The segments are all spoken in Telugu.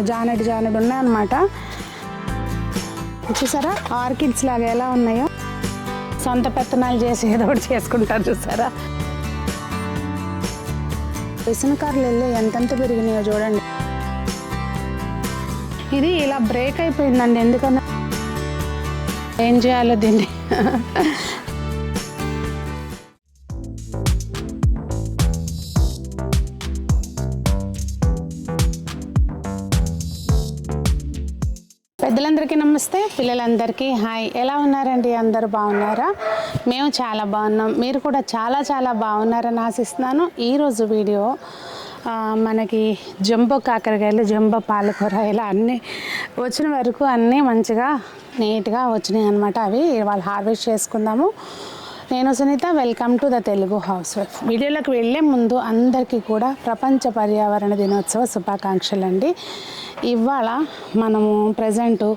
జానెడ్ జానెడ్ ఉన్నాయన్నమాట. చూసారా? ఆర్కిడ్స్ లాగా ఎలా ఉన్నాయో? సొంత పెత్తనాలు చేసి ఏదో ఒకటి చేసుకుంటారు చూసారా? విసనకారులు వెళ్ళి ఎంతెంత పెరిగినాయో చూడండి. ఇది ఇలా బ్రేక్ అయిపోయిందండి ఎందుకన్నా? ఏం చేయాలో దీన్ని పెద్దలందరికీ నమస్తే. పిల్లలందరికీ హాయ్. ఎలా ఉన్నారండి? అందరూ బాగున్నారా? మేము చాలా బాగున్నాం. మీరు కూడా చాలా చాలా బాగున్నారని ఆశిస్తున్నాను. ఈరోజు వీడియో మనకి జంబో కాకరకాయలు జంబో పాలకూర ఇలా అన్నీ వచ్చిన వరకు అన్నీ మంచిగా నీట్గా వచ్చినాయి అనమాట అవి వాళ్ళు హార్వెస్ట్ చేసుకుందాము. నేను Sunitha welcome to the Telugu housewife. వీడియోలోకి వెళ్ళే ముందు అందరికీ కూడా ప్రపంచ పర్యావరణ దినోత్సవ శుభాకాంక్షలు అండి ఇవాళ మనము ప్రజెంటు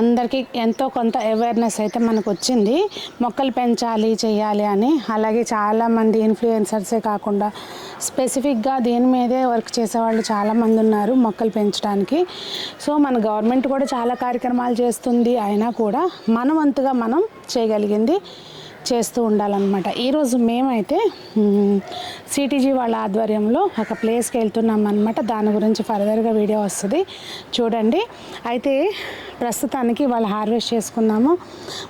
అందరికీ ఎంతో కొంత అవేర్నెస్ అయితే మనకు వచ్చింది మొక్కలు పెంచాలి చేయాలి అని. అలాగే చాలామంది ఇన్ఫ్లుయెన్సర్సే కాకుండా స్పెసిఫిక్గా దీని మీదే వర్క్ చేసేవాళ్ళు చాలామంది ఉన్నారు మొక్కలు పెంచడానికి. సో మన గవర్నమెంట్ కూడా చాలా కార్యక్రమాలు చేస్తుంది. అయినా కూడా మన వంతుగా మనం చేయగలిగింది చేస్తూ ఉండాలన్నమాట. ఈరోజు మేమైతే సిటీజీ వాళ్ళ ఆధ్వర్యంలో ఒక ప్లేస్కి వెళ్తున్నాం అనమాట దాని గురించి ఫర్దర్గా వీడియో వస్తుంది. చూడండి. అయితే ప్రస్తుతానికి వాళ్ళు హార్వెస్ట్ చేసుకుందాము.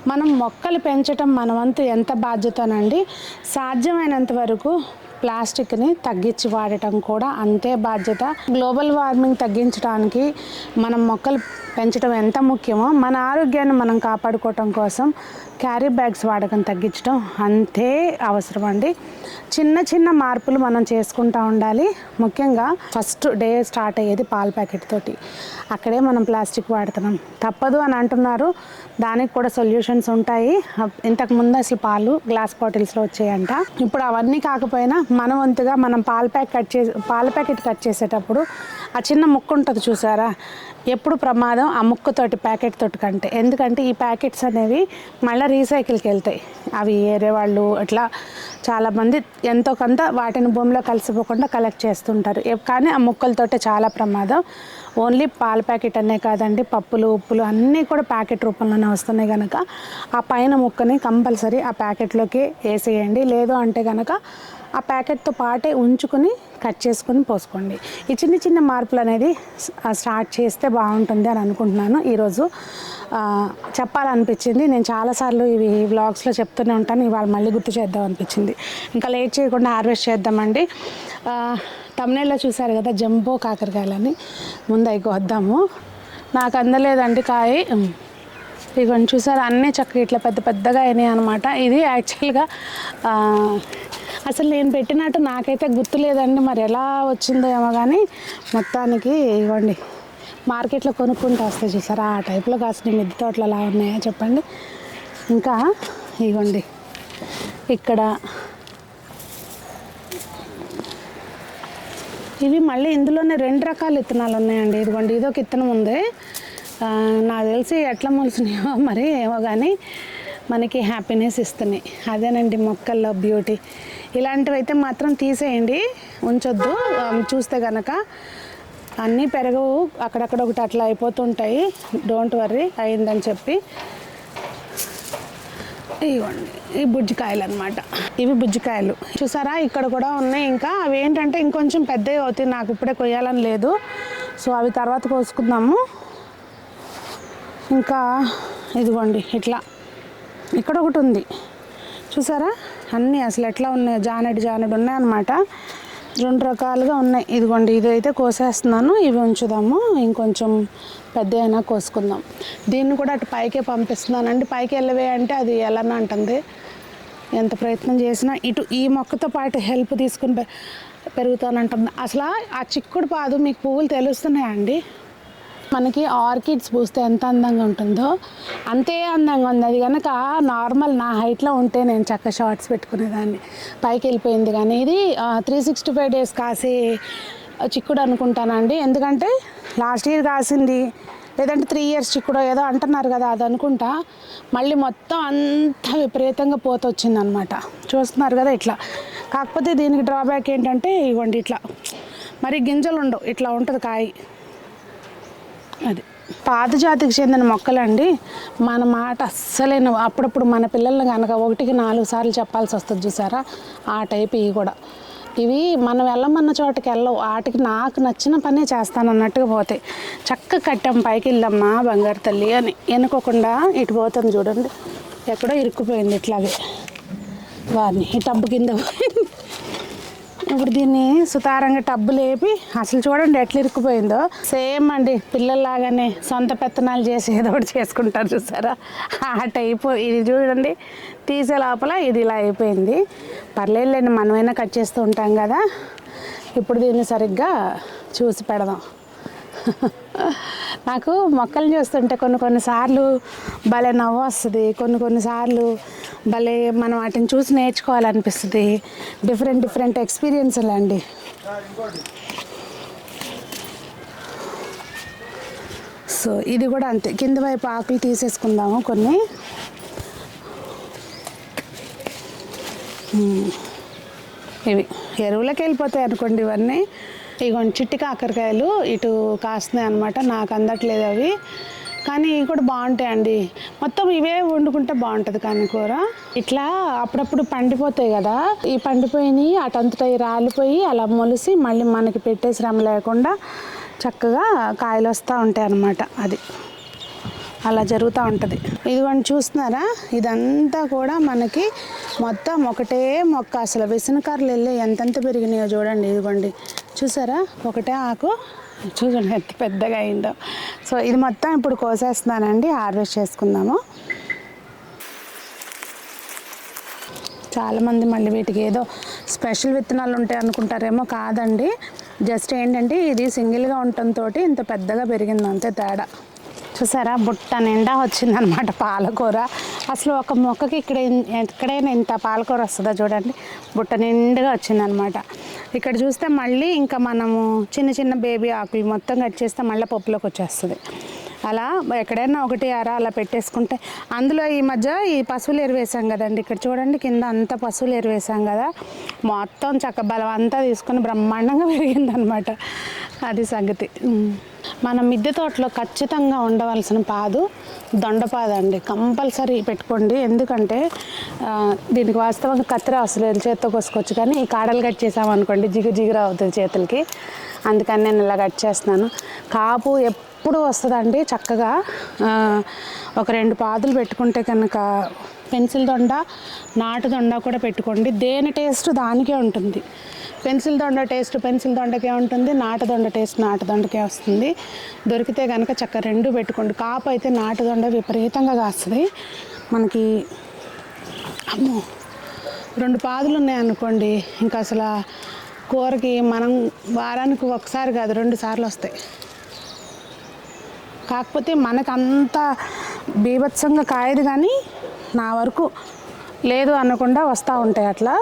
మనం మొక్కలు పెంచటం మనవంతు ఎంత బాధ్యతనండి? సాధ్యమైనంత వరకు ప్లాస్టిక్ని తగ్గించి వాడటం కూడా అంతే బాధ్యత. గ్లోబల్ వార్మింగ్ తగ్గించడానికి మనం మొక్కలు పెంచడం ఎంత ముఖ్యమో మన ఆరోగ్యాన్ని మనం కాపాడుకోవటం కోసం క్యారీ బ్యాగ్స్ వాడకం తగ్గించడం అంతే అవసరం అండి చిన్న చిన్న మార్పులు మనం చేసుకుంటూ ఉండాలి. ముఖ్యంగా ఫస్ట్ డే స్టార్ట్ అయ్యేది పాల ప్యాకెట్ తోటి. అక్కడే మనం ప్లాస్టిక్ వాడుతున్నాం. తప్పదు అని అంటున్నారు. దానికి కూడా సొల్యూషన్స్ ఉంటాయి. ఇంతకు ముందు అసలు పాలు గ్లాస్ బాటిల్స్లో వచ్చాయంట. ఇప్పుడు అవన్నీ కాకపోయినా మన వంతుగా మనం పాల ప్యాక్ కట్ చేసి పాల ప్యాకెట్ కట్ చేసేటప్పుడు ఆ చిన్న ముక్క ఉంటుంది చూసారా? ఎప్పుడు ప్రమాదం ఆ ముక్కతోటి ప్యాకెట్ తోటి కంటే. ఎందుకంటే ఈ ప్యాకెట్స్ అనేవి మళ్ళీ రీసైకిల్కి వెళ్తాయి. అవి ఏరే వాళ్ళు అట్లా చాలామంది ఎంతో కొంత వాటిని భూమిలో కలిసిపోకుండా కలెక్ట్ చేస్తుంటారు. కానీ ఆ ముక్కలతోటే చాలా ప్రమాదం. ఓన్లీ పాల ప్యాకెట్ అనే కాదండి పప్పులు ఉప్పులు అన్నీ కూడా ప్యాకెట్ రూపంలోనే వస్తున్నాయి కనుక ఆ పైన ముక్కని కంపల్సరీ ఆ ప్యాకెట్లోకి వేసేయండి. లేదు అంటే కనుక ఆ ప్యాకెట్తో పాటే ఉంచుకొని కట్ చేసుకొని పోసుకోండి. ఈ చిన్న చిన్న మార్పులు అనేది స్టార్ట్ చేస్తే బాగుంటుంది అని అనుకుంటున్నాను. ఈరోజు చెప్పాలనిపించింది. నేను చాలాసార్లు ఇవి వ్లాగ్స్లో చెప్తూనే ఉంటాను. ఇవాళ మళ్ళీ గుర్తు చేద్దాం అనిపించింది. ఇంకా లేట్ చేయకుండా హార్వెస్ట్ చేద్దామండి. తమిళలో చూసారు కదా జంబో కాకరకాయలని. ముందు అవి వద్దాము. నాకు అందలేదండి కాయ. ఇవన్నీ చూసారు. అన్నీ చక్కగా ఇట్లా పెద్ద పెద్దగా అయినాయి అనమాట ఇది యాక్చువల్గా అసలు నేను పెట్టినట్టు నాకైతే గుర్తులేదండి మరి ఎలా వచ్చిందో ఏమో కానీ మొత్తానికి ఇవ్వండి. మార్కెట్లో కొనుక్కుంటూ వస్తాయి చూసారా ఆ టైప్లో కాసిన మిద్దె తోటలు ఎలా ఉన్నాయా చెప్పండి. ఇంకా ఇవ్వండి. ఇక్కడ ఇవి మళ్ళీ ఇందులోనే రెండు రకాల విత్తనాలు ఉన్నాయండి. ఇదిగోండి ఇదొక విత్తనం ఉంది. నాకు తెలిసి ఎట్లా మొలిసినాయో మరి ఏమో కానీ మనకి హ్యాపీనెస్ ఇస్తున్నాయి. అదేనండి మొక్కల్లో బ్యూటీ ఇలాంటివి అయితే మాత్రం తీసేయండి. ఉంచొద్దు. చూస్తే కనుక అన్నీ పెరగవు. అక్కడక్కడ ఒకటి అట్లా అయిపోతుంటాయి. డోంట్ వర్రీ అయిందని చెప్పి. ఇవ్వండి. ఈ బుజ్జికాయలు అనమాట ఇవి బుజ్జికాయలు. చూసారా? ఇక్కడ కూడా ఉన్నాయి. ఇంకా అవి ఏంటంటే ఇంకొంచెం పెద్దవి అవుతాయి. నాకు ఇప్పుడే కొయ్యాలని లేదు. సో అవి తర్వాత కోసుకుందాము. ఇంకా ఇదిగోండి ఇట్లా. ఇక్కడ ఒకటి ఉంది. చూసారా? అన్నీ అసలు ఎట్లా ఉన్నాయి? జానెడ్ జానెడ్ ఉన్నాయన్నమాట. రెండు రకాలుగా ఉన్నాయి. ఇదిగోండి ఇది అయితే కోసేస్తున్నాను. ఇవి ఉంచుదాము. ఇంకొంచెం పెద్ద అయినా కోసుకుందాం. దీన్ని కూడా అటు పైకే పంపిస్తున్నానండి. పైకి వెళ్ళవే అంటే అది ఎలా అంటుంది. ఎంత ప్రయత్నం చేసినా ఇటు ఈ మొక్కతో పాటు హెల్ప్ తీసుకుని పె- పెరుగుతానంటుంది. అసలు ఆ చిక్కుడు పాదు మీకు పువ్వులు తెలుస్తున్నాయండి. మనకి ఆర్కిడ్స్ పూస్తే ఎంత అందంగా ఉంటుందో అంతే అందంగా ఉంది. అది కనుక నార్మల్ నా హైట్లో ఉంటే నేను చక్క షార్ట్స్ పెట్టుకునేదాన్ని. పైకి వెళ్ళిపోయింది కానీ ఇది త్రీ సిక్స్టీ ఫైవ్ డేస్ కాసే చిక్కుడు అనుకుంటానండి. ఎందుకంటే లాస్ట్ ఇయర్ కాసింది. లేదంటే త్రీ ఇయర్స్ చిక్కుడు ఏదో అంటున్నారు కదా అది అనుకుంటా. మళ్ళీ మొత్తం అంత విపరీతంగా పోత వచ్చిందనమాట. చూస్తున్నారు కదా ఇట్లా. కాకపోతే దీనికి డ్రాబ్యాక్ ఏంటంటే ఇవ్వండి ఇట్లా. మరి గింజలు ఉండవు. ఇట్లా ఉంటుంది కాయ. అది. పాతజాతికి చెందిన మొక్కలండి. మన మాట అస్సలేను అప్పుడప్పుడు మన పిల్లల్ని కనుక ఒకటికి నాలుగు సార్లు చెప్పాల్సి వస్తుంది చూసారా? ఆ టైప్ ఇవి కూడా. ఇవి మనం వెళ్ళమన్న చోటకి వెళ్ళవు. వాటికి నాకు నచ్చిన పనే చేస్తాను అన్నట్టుగా పోతాయి. చక్కగా కట్టాం పైకి వెళ్ళమ్మా బంగారు తల్లి అని. ఎనుకోకుండా ఇటు పోతుంది చూడండి. ఎక్కడో ఇరుక్కుపోయింది ఇట్లాగే. వారిని ఈ టబ్బు కింద పోయింది. ఇప్పుడు దీన్ని సుతారంగా టబ్బు లేపి అసలు చూడండి ఎట్లా ఇరుక్కుపోయిందో. సేమ్ అండి పిల్లల్లాగానే సొంత పెత్తనాలు చేసి ఏదో ఒకటి చేసుకుంటారు చూసారా? ఆ టైపు. ఇది చూడండి తీసే లోపల ఇది ఇలా అయిపోయింది. పర్లేదులేండి మనమైనా కట్ చేస్తూ ఉంటాం కదా. ఇప్పుడు దీన్ని సరిగ్గా చూసి పెడదాం. నాకు మొక్కలు చూస్తుంటే కొన్ని కొన్నిసార్లు భలే నవ్వు వస్తుంది కొన్ని కొన్నిసార్లు భలే మనం వాటిని చూసి నేర్చుకోవాలనిపిస్తుంది. డిఫరెంట్ డిఫరెంట్ ఎక్స్పీరియన్స్లు అండి. సో ఇది కూడా అంతే. కింద వైపు ఆకులు తీసేసుకుందాము కొన్ని. Hmm. ఇవి ఎరువులకు వెళ్ళిపోతాయి అనుకోండి ఇవన్నీ. ఇగోండి చిట్టి కాకరకాయలు ఇటు కాస్తున్నాయి అనమాట నాకు అందట్లేదు అవి. కానీ ఇవి కూడా బాగుంటాయండి. మొత్తం ఇవే వండుకుంటే బాగుంటుంది కానీ కూర. ఇట్లా అప్పుడప్పుడు పండిపోతాయి కదా. ఈ పండిపోయినవి అటంతట రాలిపోయి అలా మొలిసి మళ్ళీ మనకి పెట్టే శ్రమ లేకుండా చక్కగా కాయలు వస్తూ ఉంటాయి అన్నమాట అది. అలా జరుగుతూ ఉంటుంది. ఇదిగోండి చూస్తున్నారా? ఇదంతా కూడా మనకి మొత్తం ఒకటే మొక్క. అసలు విసనకర్రలు వెళ్ళి ఎంతెంత పెరిగినాయో చూడండి ఇదిగోండి. చూసారా? ఒకటే ఆకు. చూడండి ఎంత పెద్దగా అయిందో. సో ఇది మొత్తం ఇప్పుడు కోసేస్తున్నానండి. హార్వెస్ట్ చేసుకుందాము. చాలామంది మళ్ళీ వీటికి ఏదో స్పెషల్ విత్తనాలు ఉంటాయి అనుకుంటారేమో కాదండి. జస్ట్ ఏంటంటే ఇది సింగిల్గా ఉండటంతో ఇంత పెద్దగా పెరిగింది అంతే తేడా. చూసారా? బుట్ట నిండా వచ్చిందనమాట పాలకూర. అసలు ఒక మొక్కకి ఇక్కడ ఎక్కడైనా ఇంత పాలకూర వస్తుందో చూడండి. బుట్ట నిండుగా వచ్చిందనమాట. ఇక్కడ చూస్తే మళ్ళీ ఇంకా మనము చిన్న చిన్న బేబీ ఆకులు మొత్తం కట్ చేస్తే మళ్ళీ పప్పులోకి వచ్చేస్తుంది. అలా ఎక్కడైనా ఒకటి అర అలా పెట్టేసుకుంటే అందులో ఈ మధ్య ఈ పశువులు ఎరువేసాం కదండి. ఇక్కడ చూడండి కింద అంత పశువులు ఎరువేసాం కదా. మొత్తం చక్క బలం అంతా తీసుకొని బ్రహ్మాండంగా పెరిగిందనమాట. అది సంగతి. మన మిద్దె తోటలో ఖచ్చితంగా ఉండవలసిన పాదు దొండపాదు అండి. కంపల్సరీ పెట్టుకోండి. ఎందుకంటే దీనికి వాస్తవంగా కత్తిర అసలు చేత్తో కోసుకోవచ్చు కానీ ఈ కాడలు కట్ చేసామనుకోండి జిగు జిగురు అవుతుంది చేతులకి. అందుకని నేను ఇలా కట్ చేస్తున్నాను. కాపు ఎప్పుడు వస్తుందండి? చక్కగా ఒక రెండు పాదులు పెట్టుకుంటే కనుక పెన్సిల్ దొండ నాటు దొండ కూడా పెట్టుకోండి. దేని టేస్ట్ దానికే ఉంటుంది. పెన్సిల్ దొండ టేస్ట్ పెన్సిల్ దొండకే ఉంటుంది నాటు దొండ టేస్ట్ నాటు దొండకే వస్తుంది. దొరికితే కనుక చక్క రెండు పెట్టుకోండి. కాపు అయితే నాటు దొండ విపరీతంగా కాస్తుంది. మనకి అమ్మో రెండు పాదులు ఉన్నాయనుకోండి ఇంకా అసలు కూరకి మనం వారానికి ఒకసారి కాదు రెండు సార్లు వస్తాయి. కాకపోతే మనకు అంత బీభత్సంగా కాయదు కానీ నా వరకు లేదు అనకుండా వస్తూ ఉంటాయి అట్లా.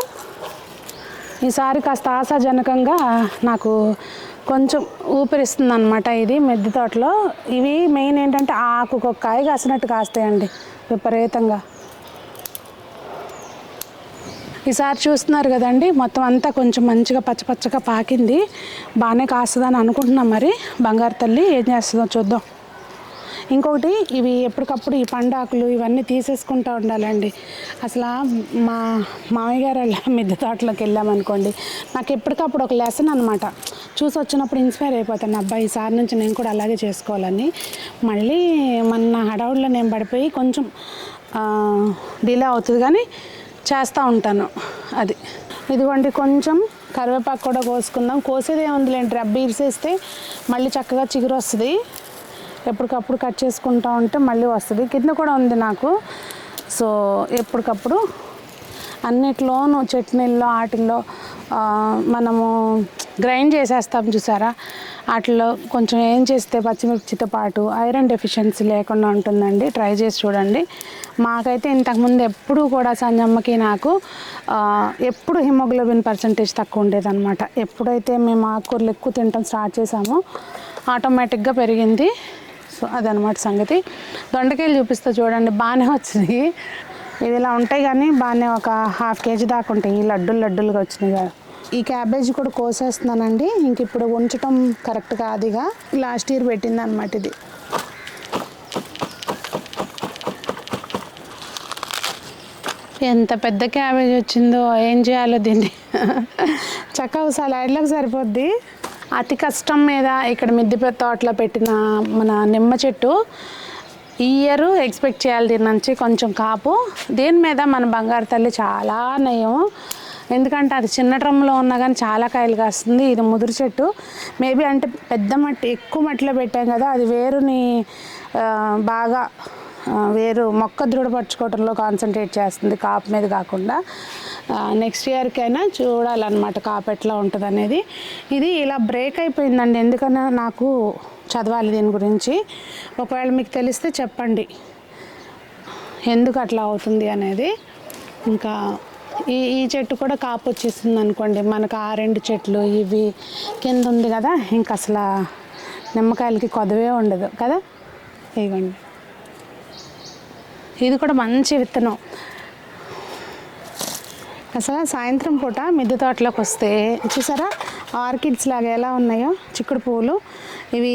ఈసారి కాస్త ఆశాజనకంగా నాకు కొంచెం ఊపిరిస్తుంది అనమాట ఇది మెద్ది తోటలో. ఇవి మెయిన్ ఏంటంటే ఆకు ఒక కాయ కాసినట్టు కాస్తాయండి విపరీతంగా. ఈసారి చూస్తున్నారు కదండి మొత్తం అంతా కొంచెం మంచిగా పచ్చపచ్చగా పాకింది. బాగానే కాస్తుందని అనుకుంటున్నాం మరి. బంగారు తల్లి ఏం చేస్తుందో చూద్దాం. ఇంకొకటి ఇవి ఎప్పటికప్పుడు ఈ పండాకులు ఇవన్నీ తీసేసుకుంటూ ఉండాలండి. అసలు మా మామయ్య గారు వాళ్ళ మిద్దె తోటలోకి వెళ్ళామనుకోండి నాకు ఎప్పటికప్పుడు ఒక లెసన్ అనమాట చూసి వచ్చినప్పుడు ఇన్స్పైర్ అయిపోతాను. అబ్బాయి ఈసారి నుంచి నేను కూడా అలాగే చేసుకోవాలని. మళ్ళీ మన హడావుడిలో నేను పడిపోయి కొంచెం డిలే అవుతుంది కానీ చేస్తూ ఉంటాను అది. ఇదిగోండి కొంచెం కరివేపాకు కూడా కోసుకుందాం. కోసేది ఏముందిలేండి రబ్బీ ఇరిసేస్తే మళ్ళీ చక్కగా చిగురు వస్తుంది ఎప్పటికప్పుడు కట్ చేసుకుంటా ఉంటే మళ్ళీ వస్తుంది. కింద కూడా ఉంది నాకు. సో ఎప్పటికప్పుడు అన్నిట్లోనూ చట్నీల్లో వాటిల్లో మనము గ్రైండ్ చేసేస్తాం చూసారా? వాటిలో కొంచెం ఏం చేస్తే పచ్చిమిర్చితో పాటు ఐరన్ డెఫిషియన్సీ లేకుండా ఉంటుందండి. ట్రై చేసి చూడండి. మాకైతే ఇంతకుముందు ఎప్పుడూ కూడా సంజమ్మకి నాకు ఎప్పుడు హిమోగ్లోబిన్ పర్సంటేజ్ తక్కువ ఉండేదన్నమాట. ఎప్పుడైతే మేము ఆకుకూరలు ఎక్కువ తినటం స్టార్ట్ చేసామో ఆటోమేటిక్గా పెరిగింది. సో అదనమాట సంగతి. దొండకాయలు చూపిస్తా చూడండి బాగానే వచ్చింది ఇవి ఇలా ఉంటాయి కానీ బాగానే ఒక హాఫ్ కేజీ దాకా ఉంటాయి. ఈ లడ్డూలు లడ్డూలుగా వచ్చినాయి కదా. ఈ క్యాబేజ్ కూడా కోసేస్తున్నానండి. ఇంక ఇప్పుడు ఉంచటం కరెక్ట్ కాదుగా లాస్ట్ ఇయర్ పెట్టింది అనమాట ఇది. ఎంత పెద్ద క్యాబేజ్ వచ్చిందో ఏం చేయాలో దీన్ని. చక్కగా సలాడ్లకు సరిపోద్ది. అతి కష్టం మీద ఇక్కడ మిద్దె తోటలో పెట్టిన మన నిమ్మ చెట్టు ఈ ఇయర్ ఎక్స్పెక్ట్ చేయాలి దీని నుంచి కొంచెం కాపు. దీని మీద మన బంగారు తల్లి చాలా నయం. ఎందుకంటే అది చిన్న డ్రమ్లో ఉన్నా కానీ చాలా కాయలు కాస్తుంది. ఇది ముదురు చెట్టు. మేబీ అంటే పెద్ద మట్టి ఎక్కువ మట్టిలో పెట్టాం కదా అది వేరుని బాగా వేరు మొక్క దృఢపరచుకోవడంలో కాన్సన్ట్రేట్ చేస్తుంది కాపు మీద కాకుండా. నెక్స్ట్ ఇయర్కైనా చూడాలన్నమాట కాపు ఎట్లా ఉంటుంది అనేది ఇది ఇలా బ్రేక్ అయిపోయిందండి. ఎందుకన్నా నాకు చదవాలి దీని గురించి. ఒకవేళ మీకు తెలిస్తే చెప్పండి. ఎందుకు అట్లా అవుతుంది అనేది. ఇంకా ఈ ఈ చెట్టు కూడా కాపు వచ్చేసింది అనుకోండి. మనకు ఆ రెండు చెట్లు ఇవి కింద ఉంది కదా. ఇంకా అసలు నిమ్మకాయలకి కొదవే ఉండదు కదా. ఇవ్వండి ఇది కూడా మంచి విత్తనం. అసలు సాయంత్రం పూట మిద్దె తోటలోకి వస్తే చూసారా? ఆర్కిడ్స్ లాగా ఎలా ఉన్నాయో చిక్కుడు పువ్వులు. ఇవి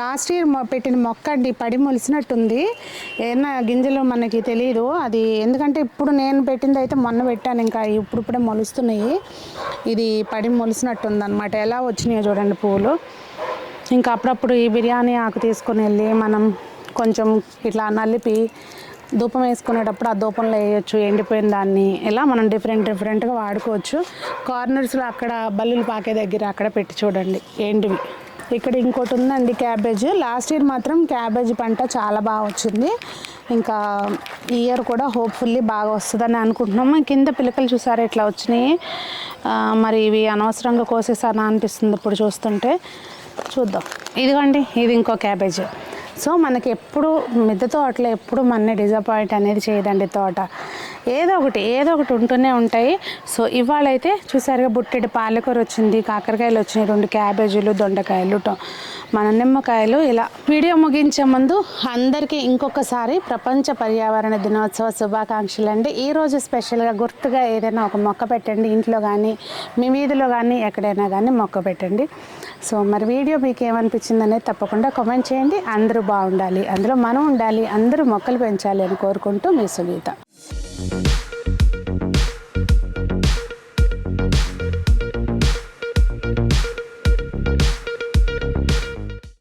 లాస్ట్ ఇయర్ పెట్టిన మొక్క అండి పడి మొలిసినట్టుంది. ఏదైనా గింజలు మనకి తెలియదు అది ఎందుకంటే ఇప్పుడు నేను పెట్టింది అయితే మొన్న పెట్టాను ఇంకా ఇప్పుడిప్పుడే మొలుస్తున్నాయి. ఇది పడి మొలిసినట్టుంది అనమాట ఎలా వచ్చినాయో చూడండి పువ్వులు. ఇంకా అప్పుడప్పుడు ఈ బిర్యానీ ఆకు తీసుకొని వెళ్ళి మనం కొంచెం ఇట్లా నలిపి ధూపం వేసుకునేటప్పుడు ఆ ధూపంలో వేయచ్చు ఎండిపోయిన దాన్ని ఇలా మనం డిఫరెంట్ డిఫరెంట్గా వాడుకోవచ్చు. కార్నర్స్లో అక్కడ బల్లులు పాకే దగ్గర అక్కడ పెట్టి చూడండి. ఎండివి ఇక్కడ ఇంకోటి ఉందండి క్యాబేజ్. లాస్ట్ ఇయర్ మాత్రం క్యాబేజ్ పంట చాలా బాగా వచ్చింది. ఇంకా ఈ ఇయర్ కూడా హోప్ఫుల్లీ బాగా వస్తుందని అనుకుంటున్నాము కింద పిలకలు చూసారా ఇట్లా వచ్చినాయి? మరి ఇవి అనవసరంగా కోసేసానా అనిపిస్తుంది ఇప్పుడు చూస్తుంటే. చూద్దాం. ఇదిగోండి ఇది ఇంకో క్యాబేజ్. సో మనకి ఎప్పుడు మిద్దె తోటలో ఎప్పుడు మన డిజపాయింట్ అనేది చేయదండి తోట. ఏదో ఒకటి ఏదో ఒకటి ఉంటూనే ఉంటాయి. సో ఇవాళైతే చూసారుగా బుట్టెడు పాలకూర వచ్చింది కాకరకాయలు వచ్చినాయి రెండు క్యాబేజీలు దొండకాయలు మన నిమ్మకాయలు ఇలా. వీడియో ముగించే ముందు అందరికీ ఇంకొకసారి ప్రపంచ పర్యావరణ దినోత్సవ శుభాకాంక్షలు అండి ఈరోజు స్పెషల్గా గుర్తుగా ఏదైనా ఒక మొక్క పెట్టండి ఇంట్లో కానీ మీ వీధిలో కానీ ఎక్కడైనా కానీ మొక్క పెట్టండి. సో మరి వీడియో మీకు ఏమనిపించింది అనేది తప్పకుండా కామెంట్ చేయండి. అందరూ అందరూ బాగుండాలి అందులో మనం ఉండాలి అందరూ మొక్కలు పెంచాలి అని కోరుకుంటూ మీ సునీత.